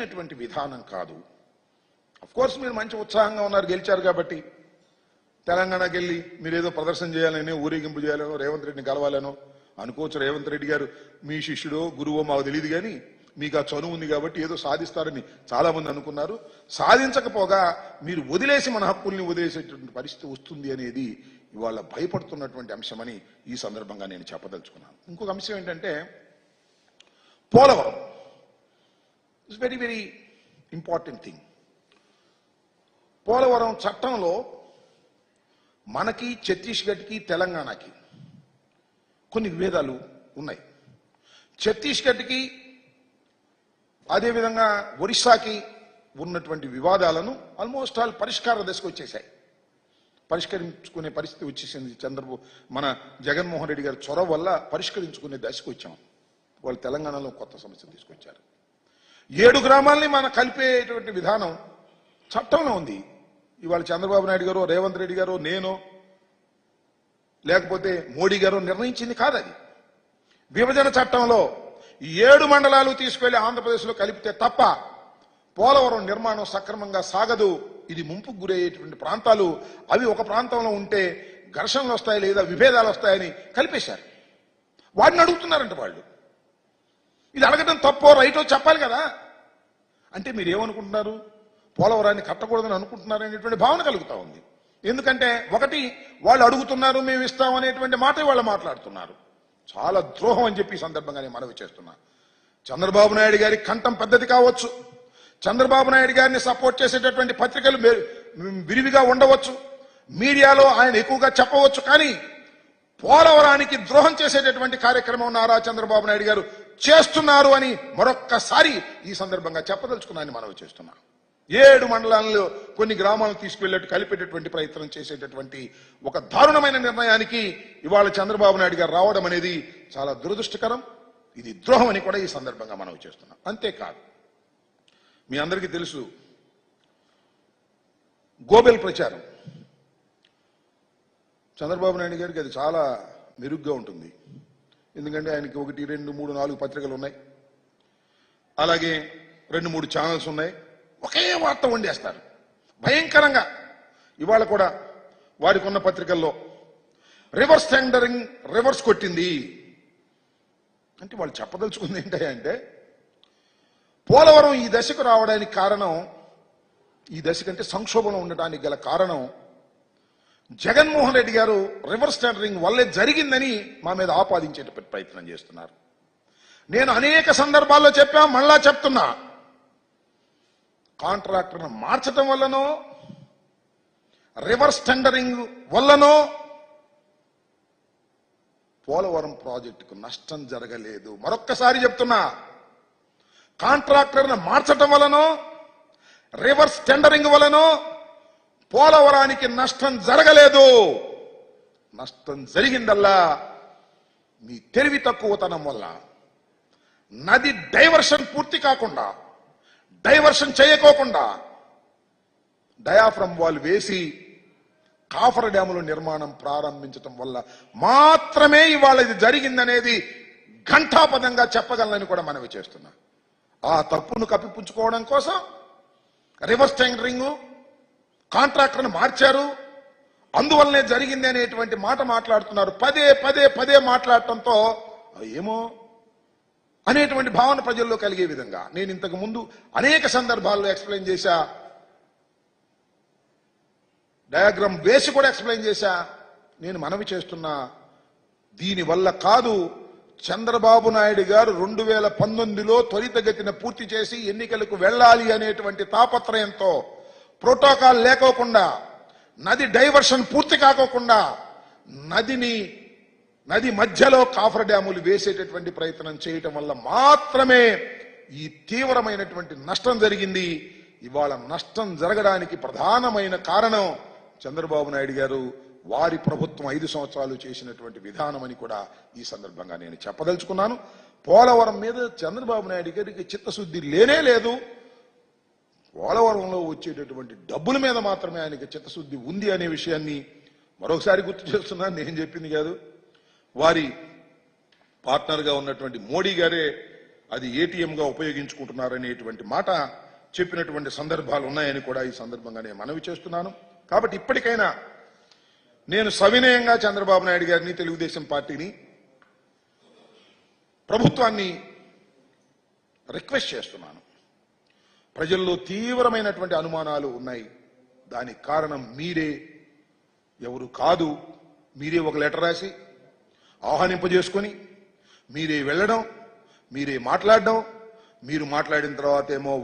సరైనటువంటి విధానం కాదు. అఫ్ కోర్స్ మీరు మంచి ఉత్సాహంగా ఉన్నారు గెలిచారు కాబట్టి. తెలంగాణకి వెళ్ళి మీరు ఏదో ప్రదర్శన చేయాలని ఊరేగింపు చేయాలనో రేవంత్ రెడ్డిని కలవాలనో అనుకోవచ్చు రేవంత్ రెడ్డి గారు మీ శిష్యుడో గురువో మాకు తెలియదు కానీ మీకు ఆ చనువు ఉంది కాబట్టి ఏదో సాధిస్తారని చాలా మంది అనుకున్నారు. సాధించకపోగా మీరు వదిలేసి మన హక్కుల్ని వదిలేసేటువంటి పరిస్థితి వస్తుంది అనేది ఇవాళ భయపడుతున్నటువంటి అంశమని ఈ సందర్భంగా నేను చెప్పదలుచుకున్నాను. ఇంకొక అంశం ఏంటంటే Polavaram. It's very very important thing Polavaram చట్టంలో మనకి ఛత్తీస్గఢ్కి తెలంగాణకి కొన్ని విభేదాలు ఉన్నాయి. ఛత్తీస్గఢ్కి అదేవిధంగా ఒరిస్సాకి ఉన్నటువంటి వివాదాలను ఆల్మోస్ట్ ఆల్ పరిష్కార దశకు వచ్చేసాయి. పరిష్కరించుకునే పరిస్థితి వచ్చేసింది. చంద్రబాబు మన జగన్మోహన్ రెడ్డి గారి చొరవ వల్ల పరిష్కరించుకునే దశకు వచ్చాం. వాళ్ళు తెలంగాణలో కొత్త సమస్య తీసుకొచ్చారు. ఏడు గ్రామాల్ని మన కలిపేటువంటి విధానం చట్టంలో ఉంది. ఇవాళ చంద్రబాబు నాయుడు గారు రేవంత్ రెడ్డి గారు నేను లేకపోతే మోడీ గారు నిర్ణయించింది కాదు అది. విభజన చట్టంలో ఈ ఏడు మండలాలు తీసుకువెళ్ళి ఆంధ్రప్రదేశ్లో కలిపితే తప్ప పోలవరం నిర్మాణం సక్రమంగా సాగదు. ఇది ముంపుకు గురయ్యేటువంటి ప్రాంతాలు. అవి ఒక ప్రాంతంలో ఉంటే ఘర్షణలు వస్తాయి లేదా విభేదాలు వస్తాయని కలిపేశారు. వాడిని అడుగుతున్నారంట వాళ్ళు. ఇది అడగడం తప్పో రైటో చెప్పాలి కదా. అంటే మీరు ఏమనుకుంటున్నారు పోలవరాన్ని కట్టకూడదని అనుకుంటున్నారు అనేటువంటి భావన కలుగుతూ ఉంది. ఎందుకంటే ఒకటి వాళ్ళు అడుగుతున్నారు మేము ఇస్తాం అనేటువంటి మాట వాళ్ళు మాట్లాడుతున్నారు. చాలా ద్రోహం అని చెప్పి సందర్భంగా నేను మనవి చేస్తున్నా. చంద్రబాబు నాయుడు గారి కంఠం పెద్దది కావచ్చు. చంద్రబాబు నాయుడు గారిని సపోర్ట్ చేసేటటువంటి పత్రికలు విరివిగా ఉండవచ్చు. మీడియాలో ఆయన ఎక్కువగా చెప్పవచ్చు. కానీ పోలవరానికి ద్రోహం చేసేటటువంటి కార్యక్రమం నారా చంద్రబాబు నాయుడు గారు చేస్తున్నారు అని మరొక్కసారి ఈ సందర్భంగా చెప్పదలుచుకున్నాను మనవి చేస్తున్నాను ఏడు మండలాల్లో కొన్ని గ్రామాలను తీసుకువెళ్ళట్టు కలిపేటటువంటి ప్రయత్నం చేసేటటువంటి ఒక దారుణమైన నిర్ణయానికి ఇవాళ చంద్రబాబు నాయుడు గారు రావడం అనేది చాలా దురదృష్టకరం. ఇది ద్రోహం అని కూడా ఈ సందర్భంగా మనవి చేస్తున్నాం. అంతేకాదు మీ అందరికీ తెలుసు గోబెల్ ప్రచారం. చంద్రబాబు నాయుడు గారికి అది చాలా మెరుగ్గా ఉంటుంది. ఎందుకంటే ఆయనకి ఒకటి రెండు మూడు నాలుగు పత్రికలు ఉన్నాయి. అలాగే రెండు మూడు ఛానల్స్ ఉన్నాయి. ఒకే వార్త వండేస్తారు. భయంకరంగా. ఇవాళ కూడా వారికి ఉన్న పత్రికల్లో రివర్స్ టెండరింగ్ రివర్స్ కొట్టింది. అంటే వాళ్ళు చెప్పదలుచుకుంది ఏంటంటే పోలవరం ఈ దశకు రావడానికి కారణం ఈ దశ కంటే సంక్షోభంలో ఉండడానికి గల కారణం జగన్మోహన్ రెడ్డి గారు రివర్స్ టెండరింగ్ వల్లే జరిగిందని మా మీద ఆపాదించేటటువంటి ప్రయత్నం చేస్తున్నారు. నేను అనేక సందర్భాల్లో చెప్పా మళ్ళా చెప్తున్నా. కాంట్రాక్టర్ను మార్చటం వల్లనో రివర్స్ టెండరింగ్ వల్లనో పోలవరం ప్రాజెక్టుకు నష్టం జరగలేదు. మరొక్కసారి చెప్తున్నా కాంట్రాక్టర్ను మార్చటం వలనో రివర్స్ టెండరింగ్ వలనో పోలవరానికి నష్టం జరగలేదు. నష్టం జరిగిందల్లా మీ తెలివి తక్కువతనం వల్ల. నది డైవర్షన్ పూర్తి కాకుండా డైవర్షన్ చేయకోకుండా డయాఫ్రమ్ వాల్ వేసి కాఫర్ డ్యాములు నిర్మాణం ప్రారంభించటం వల్ల మాత్రమే ఇవాళ ఇది జరిగిందనేది ఘంటాపదంగా చెప్పగలనని కూడా మనవి చేస్తున్నా. ఆ తప్పును కప్పిపుచ్చుకోవడం కోసం రివర్స్ టెండరింగ్ కాంట్రాక్టర్ను మార్చారు. అందువల్లనే జరిగింది అనేటువంటి మాట మాట్లాడుతున్నారు. పదే పదే పదే మాట్లాడటంతో ఏమో అనేటువంటి భావన ప్రజల్లో కలిగే విధంగా. నేను ఇంతకు ముందు అనేక సందర్భాల్లో ఎక్స్ప్లెయిన్ చేశా. డయాగ్రామ్ వేసి కూడా ఎక్స్ప్లెయిన్ చేశా. నేను మనవి చేస్తున్నా. దీనివల్ల కాదు చంద్రబాబు నాయుడు గారు రెండు వేల పంతొమ్మిదిలో త్వరితగతిన పూర్తి చేసి ఎన్నికలకు వెళ్ళాలి అనేటువంటి తాపత్రయంతో ప్రోటోకాల్ లేకోకుండా నది డైవర్షన్ పూర్తి కాకోకుండా నదిని నది మధ్యలో కాఫర్ డ్యాములు వేసేటటువంటి ప్రయత్నం చేయటం వల్ల మాత్రమే ఈ తీవ్రమైనటువంటి నష్టం జరిగింది. ఇవాళ నష్టం జరగడానికి ప్రధానమైన కారణం చంద్రబాబు నాయుడు గారు వారి ప్రభుత్వం ఐదు సంవత్సరాలు చేసినటువంటి విధానం అని కూడా ఈ సందర్భంగా నేను చెప్పదలుచుకున్నాను. పోలవరం మీద చంద్రబాబు నాయుడు గారికి చిత్తశుద్ధి లేనే లేదు. పోలవరంలో వచ్చేటటువంటి డబ్బుల మీద మాత్రమే ఆయనకి చిత్తశుద్ధి ఉంది అనే విషయాన్ని మరొకసారి గుర్తు చేస్తున్నాను. నేను చెప్పింది కాదు. వారి పార్ట్నర్గా ఉన్నటువంటి మోడీ గారే అది ఏటీఎంగా ఉపయోగించుకుంటున్నారనేటువంటి మాట చెప్పినటువంటి సందర్భాలు ఉన్నాయని కూడా ఈ సందర్భంగా నేను మనవి చేస్తున్నాను. కాబట్టి ఇప్పటికైనా నేను సవినయంగా చంద్రబాబు నాయుడు గారిని తెలుగుదేశం పార్టీని ప్రభుత్వాన్ని రిక్వెస్ట్ చేస్తున్నాను. ప్రజల్లో తీవ్రమైనటువంటి అనుమానాలు ఉన్నాయి. దానికి కారణం మీరే. ఎవరు కాదు మీరే ఒక లెటర్ రాసి ఆహ్వానింపజేసుకొని మీరే వెళ్ళడం మీరే మాట్లాడడం మీరు మాట్లాడిన తర్వాత ఏమో